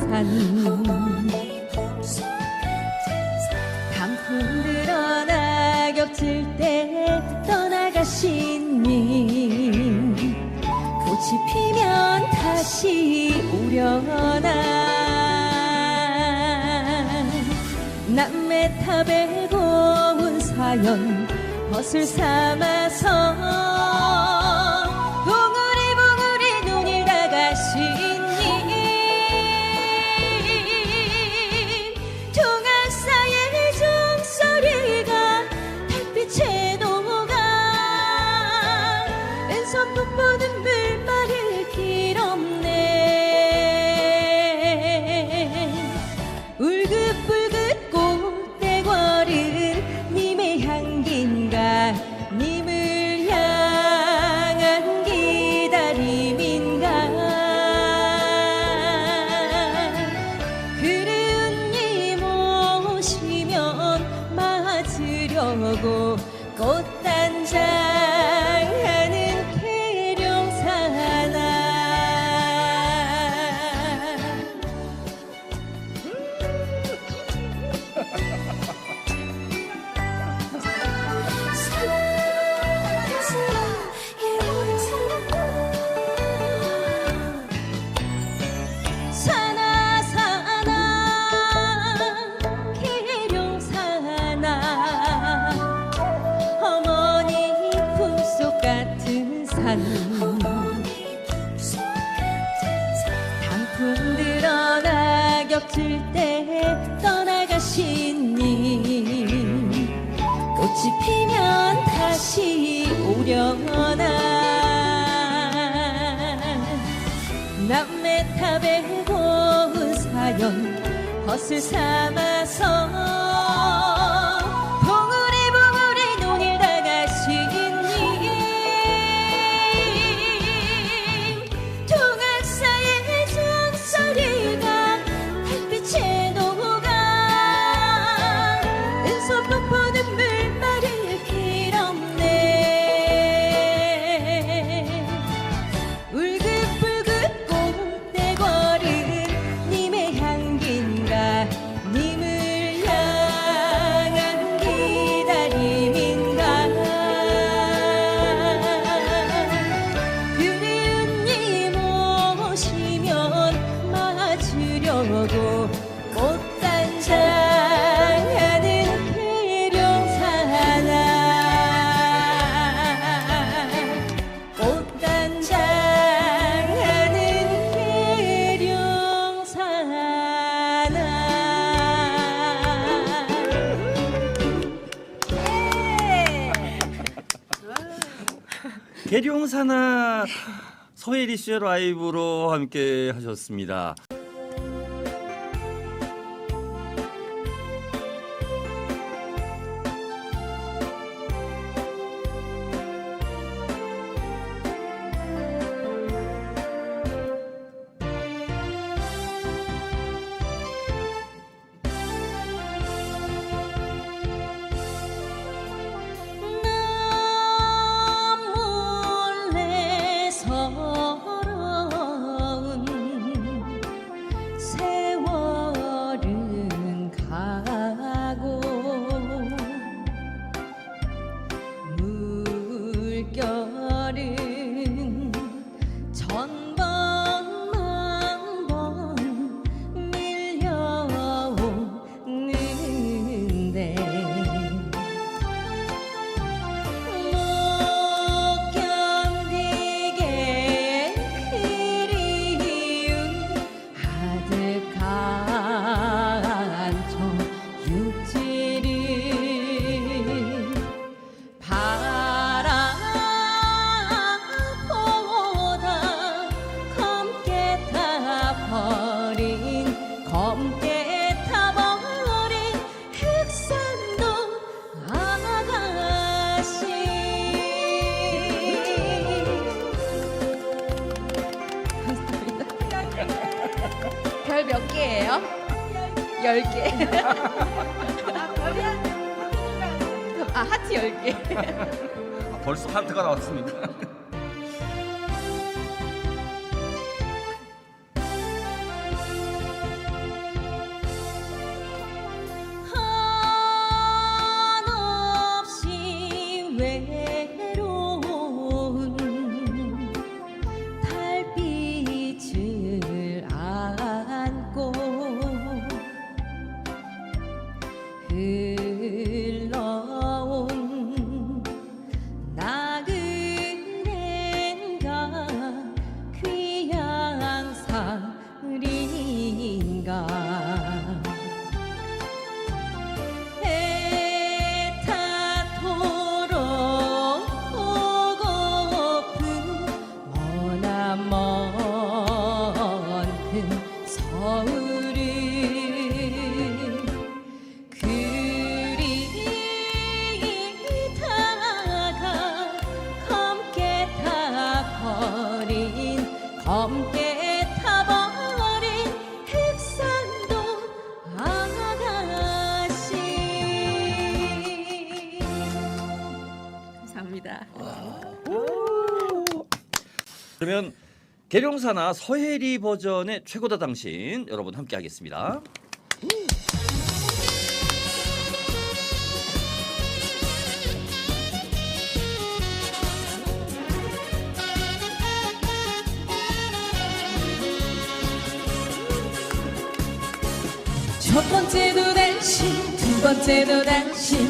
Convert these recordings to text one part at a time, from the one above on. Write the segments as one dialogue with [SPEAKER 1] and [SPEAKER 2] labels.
[SPEAKER 1] 산 강풍 늘어나 겹칠 때 떠나가신 님 꽃이 피면 다시 오려나. 남의 탑에 고운 사연 벗을 삼아서 한 단풍 드러나 겹칠 때 떠나가신 님 꽃이 피면 다시 오려나? 남의 탑에 본 사연 벗을 삼아서 대룡사나
[SPEAKER 2] 서예리 씨의 라이브로 함께 하셨습니다.
[SPEAKER 1] go. 10개. 아, 아, 하트 10개.
[SPEAKER 2] 벌써 하트가 나왔습니다.
[SPEAKER 1] 내가 갑니다.
[SPEAKER 2] 그러면 계룡사나 서해리 버전의 최고다 당신 여러분 함께 하겠습니다.
[SPEAKER 1] 첫 번째도 당신, 두 번째도 당신,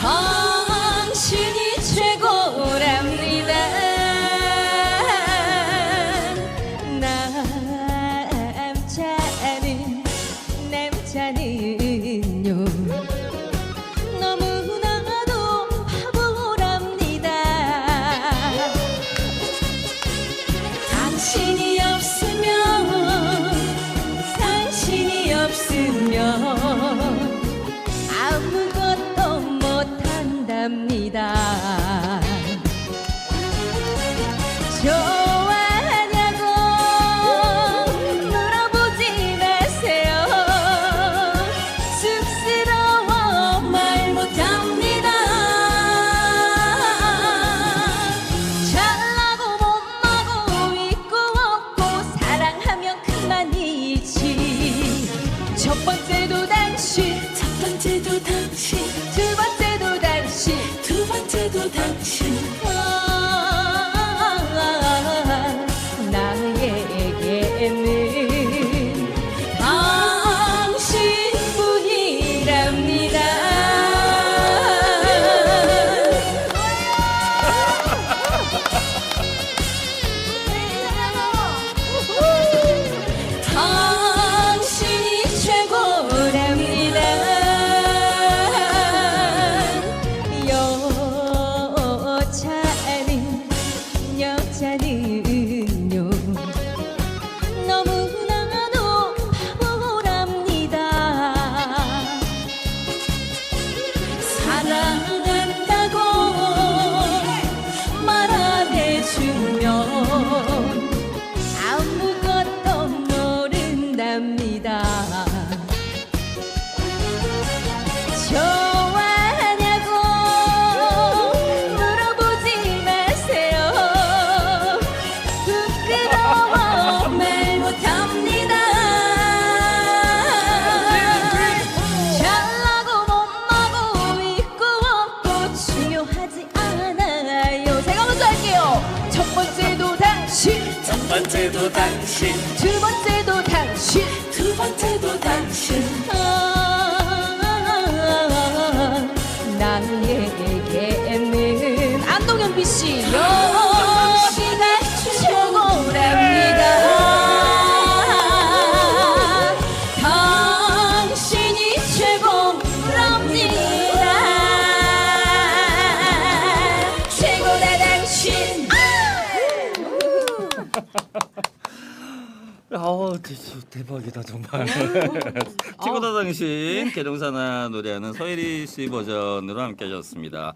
[SPEAKER 1] 당신이 최고랍니다. 남자는 남자는 번째도 당신. 두 번째도 당신. 아우 대박이다 정말. 음. 친구다 아. 당신
[SPEAKER 2] 개동사나 노래하는 서예리 씨 버전으로 함께하셨습니다.